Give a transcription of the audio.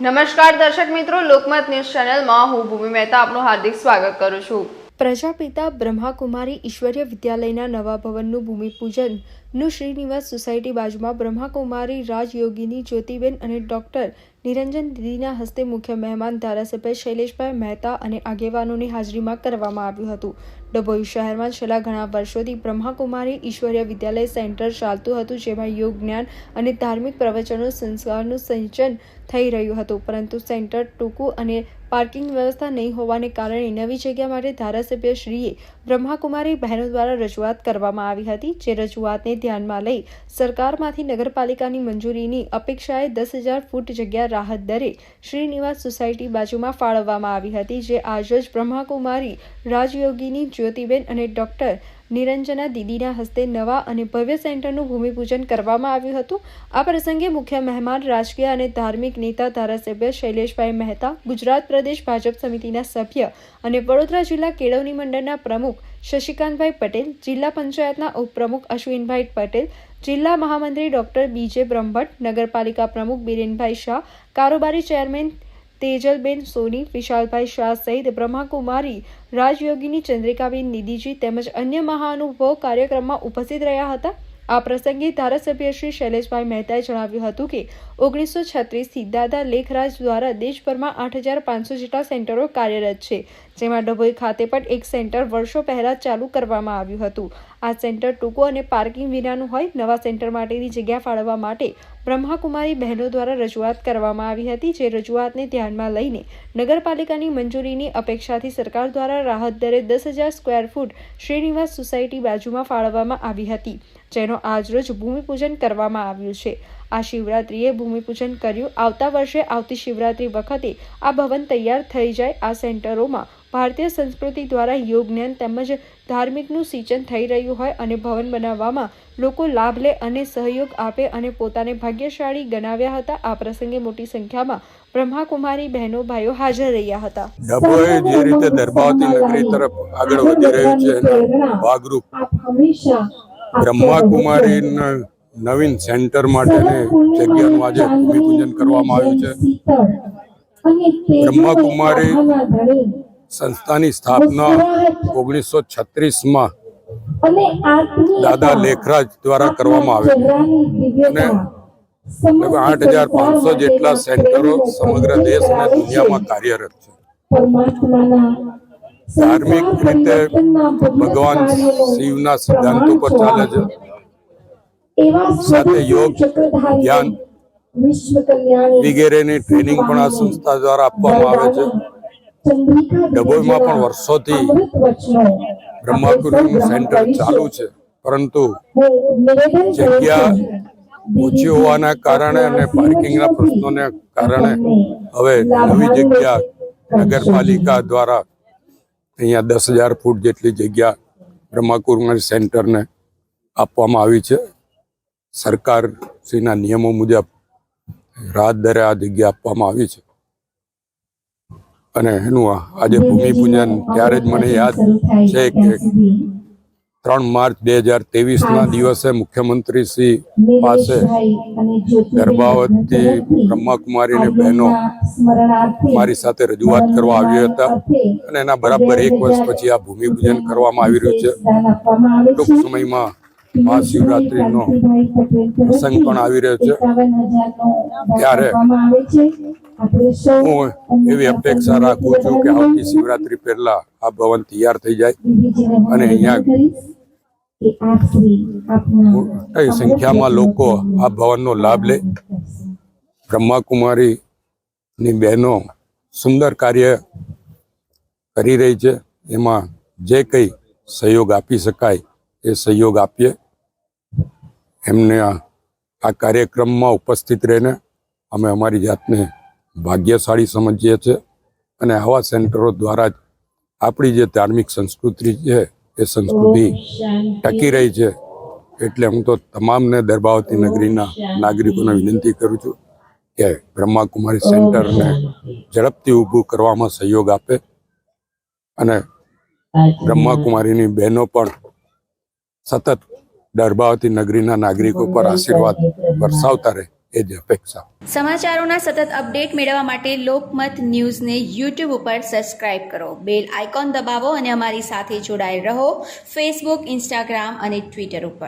નમસ્કાર દર્શક મિત્રો, લોકમત ન્યૂઝ ચેનલમાં હું ભૂમિ મહેતા આપનું હાર્દિક સ્વાગત કરું છું. પ્રજાપિતા બ્રહ્માકુમારી ઈશ્વરીય વિદ્યાલયના નવા ભવનનું ભૂમિપૂજનનું શ્રીનિવાસ સોસાયટી બાજુમાં બ્રહ્માકુમારી રાજયોગીની જ્યોતિબેન અને ડોક્ટર નિરંજન દીદીના હસ્તે મુખ્ય મહેમાન ધારાસભ્ય શૈલેષભાઈ મહેતા અને આગેવાનોની હાજરીમાં કરવામાં આવ્યું હતું. ડભોઈ શહેરમાં છેલ્લા ઘણા વર્ષોથી બ્રહ્માકુમારી ઈશ્વરીય વિદ્યાલય સેન્ટર ચાલતું હતું, જેમાં યોગ જ્ઞાન અને ધાર્મિક પ્રવચનો સંસ્કારનું સિંચન થઈ રહ્યું હતું. પરંતુ સેન્ટર ટૂંકું અને પાર્કિંગ વ્યવસ્થા નહીં હોવાને કારણે નવી જગ્યા માટે ધારાસભ્ય શ્રીએ બ્રહ્માકુમારી બહેનો દ્વારા રજૂઆત કરવામાં આવી હતી, જે રજૂઆતને ધ્યાનમાં લઈ સરકારમાંથી નગરપાલિકાની મંજૂરીની અપેક્ષાએ દસ હજાર ફૂટ જગ્યા રાહત દરે શ્રીનિવાસ સોસાયટી બાજુમાં ફાળવવામાં આવી હતી, જે આજ જ બ્રહ્માકુમારી રાજયોગીની જ્યોતિબેન અને ડોક્ટર નિરંજના દીદીના હસ્તે નવા અને ભવ્ય સેન્ટરનું ભૂમિપૂજન કરવામાં આવ્યું હતું. આ પ્રસંગે મુખ્ય મહેમાન રાજકીય અને ધાર્મિક નેતા ધારાસભ્ય શૈલેષભાઈ મહેતા, ગુજરાત પ્રદેશ ભાજપ સમિતિના સભ્ય અને વડોદરા જિલ્લા કેળવણી મંડળના પ્રમુખ શશિકાંતભાઈ પટેલ, જિલ્લા પંચાયતના ઉપપ્રમુખ અશ્વિનભાઈ પટેલ, જિલ્લા મહામંત્રી ડોક્ટર બીજે બ્રહ્મભટ્ટ, નગરપાલિકા પ્રમુખ બિરેનભાઈ શાહ, કારોબારી ચેરમેન તેજલબેન સોની, વિશાલભાઈ શાહ સહિત બ્રહ્માકુમારી રાજયોગીની ચંદ્રિકાબેન નિધિજી તેમજ અન્ય મહાનુભવો કાર્યક્રમમાં ઉપસ્થિત રહ્યા હતા. આ પ્રસંગે ધારાસભ્ય શ્રી શૈલેષભાઈ મહેતાએ જણાવ્યું હતું કે ઓગણીસો છત્રીસથી દાદા લેખરાજ દ્વારા દેશભરમાં આઠ હજાર પાંચસો જેટલા સેન્ટરો કાર્યરત છે, જેમાં ડભોઈ ખાતે પણ એક સેન્ટર વર્ષો પહેલા ચાલુ કરવામાં આવ્યું હતું. આ સેન્ટર ટૂંકું અને પાર્કિંગ વિનાનું હોય નવા સેન્ટર માટેની જગ્યા ફાળવવા માટે બ્રહ્માકુમારી બહેનો દ્વારા રજૂઆત કરવામાં આવી હતી, જે રજૂઆતને ધ્યાનમાં લઈને નગરપાલિકાની મંજૂરીની અપેક્ષાથી સરકાર દ્વારા રાહત દરે દસ હજાર સ્ક્વેર ફૂટ શ્રીનિવાસ સોસાયટી બાજુમાં ફાળવવામાં આવી હતી, જેનો આજરોજ ભૂમિપૂજન કરવામાં આવ્યું છે. આ શિવરાત્રિએ ભૂમિપૂજન કર્યું. આવતા વર્ષે આવતી શિવરાત્રિ વખતે આ ભવન તૈયાર થઈ જાય આ સેન્ટરોમાં. ભારતીય સંસ્કૃતિ દ્વારા યોગ જ્ઞાન તેમજ ધાર્મિકનું સિંચન થઈ રહ્યું હોય અને ભવન બનાવવામાં લોકો લાભ લે અને સહયોગ આપે અને પોતાને ભાગ્યશાળી ગણાવ્યા હતા. આ પ્રસંગે મોટી સંખ્યામાં બ્રહ્માકુમારી બહેનો ભાઈઓ હાજર રહ્યા હતા. ડભોએ જે રીતે ધર્માવતી નગરી તરફ આગળ વધી રહ્યું છે એના ભાગરૂપ બ્રહ્માકુમારી નવીન સેન્ટર માટેની જગ્યાનું આજે ભૂમિપૂજન કરવામાં આવ્યું છે. બ્રહ્માકુમારી સંસ્થાની સ્થાપના ઓગણીસો છત્રીસમાં દાદા લેખરાજ દ્વારા કરવામાં આવી અને આઠ હજાર પાંચસો જેટલા સેન્ટરો સમગ્ર દેશ અને દુનિયામાં કાર્યરત છે. ધાર્મિક રીતે ભગવાન શિવના સિદ્ધાંતો પર ચાલે છે. સાથે યોગ ધ્યાન વગેરેની ટ્રેનિંગ પણ આ સંસ્થા દ્વારા આપવામાં આવે છે. ડભોઈમાં પણ વર્ષોથી બ્રહ્માકુરનું સેન્ટર ચાલુ છે. પરંતુ જગ્યા ઓછી હોવાના કારણે અને પાર્કિંગના પ્રશ્નોને કારણે હવે નવી જગ્યા નગરપાલિકા દ્વારા અહીંયા દસ હજાર ફૂટ જેટલી જગ્યા બ્રહ્માકુમારી સેન્ટરને આપવામાં આવી છે. સરકારશ્રીના નિયમો મુજબ રાહત દરે આ જગ્યા આપવામાં આવી છે. અને એનું આજે ભૂમિપૂજન ત્યારે જ મને યાદ છે કે ત્રણ માર્ચ બે હજાર ના દિવસે મુખ્યમંત્રી શ્રી પાસે ગર્ભાવતી બ્રહ્માકુમારીની બહેનો મારી સાથે રજૂઆત કરવા આવ્યા હતા. અને એના બરાબર એક વર્ષ પછી આ ભૂમિપૂજન કરવામાં આવી રહ્યું છે. ટૂંક સમયમાં મહાશિવરાત્રીનો પ્રસંગ પણ આવી રહ્યો છે. ત્યારે હું એવી અપેક્ષા રાખું છું કે આવતી શિવરાત્રી પહેલા આ ભવન તૈયાર થઈ જાય અને અહીંયા મોટી સંખ્યામાં લોકો આ ભવનનો લાભ લે. બ્રહ્માકુમારીની બહેનો સુંદર કાર્ય કરી રહી છે. એમાં જે કંઈ સહયોગ આપી શકાય એ સહયોગ આપીએ. એમને આ કાર્યક્રમમાં ઉપસ્થિત રહીને અમે અમારી જાતને ભાગ્યશાળી સમજીએ છીએ અને આવા સેન્ટરો દ્વારા જ આપણી જે ધાર્મિક સંસ્કૃતિ છે એ સંસ્કૃતિ ટકી રહી છે. એટલે હું તો તમામને દરબાવતી નગરીના નાગરિકોને વિનંતી કરું છું કે બ્રહ્માકુમારી સેન્ટરને ઝડપથી ઊભું કરવામાં સહયોગ આપે અને બ્રહ્માકુમારીની બહેનો પણ સતત દરબાવતી નગરીના નાગરિકો પર આશીર્વાદ વરસાવતા રહે એ જ અપેક્ષા. સમાચારોના સતત અપડેટ મેળવવા માટે લોકમત ન્યૂઝને યુટ્યુબ ઉપર સબસ્ક્રાઇબ કરો. બેલ આઇકોન દબાવો અને અમારી સાથે જોડાયેલ રહો ફેસબુક ઇન્સ્ટાગ્રામ અને ટ્વિટર ઉપર.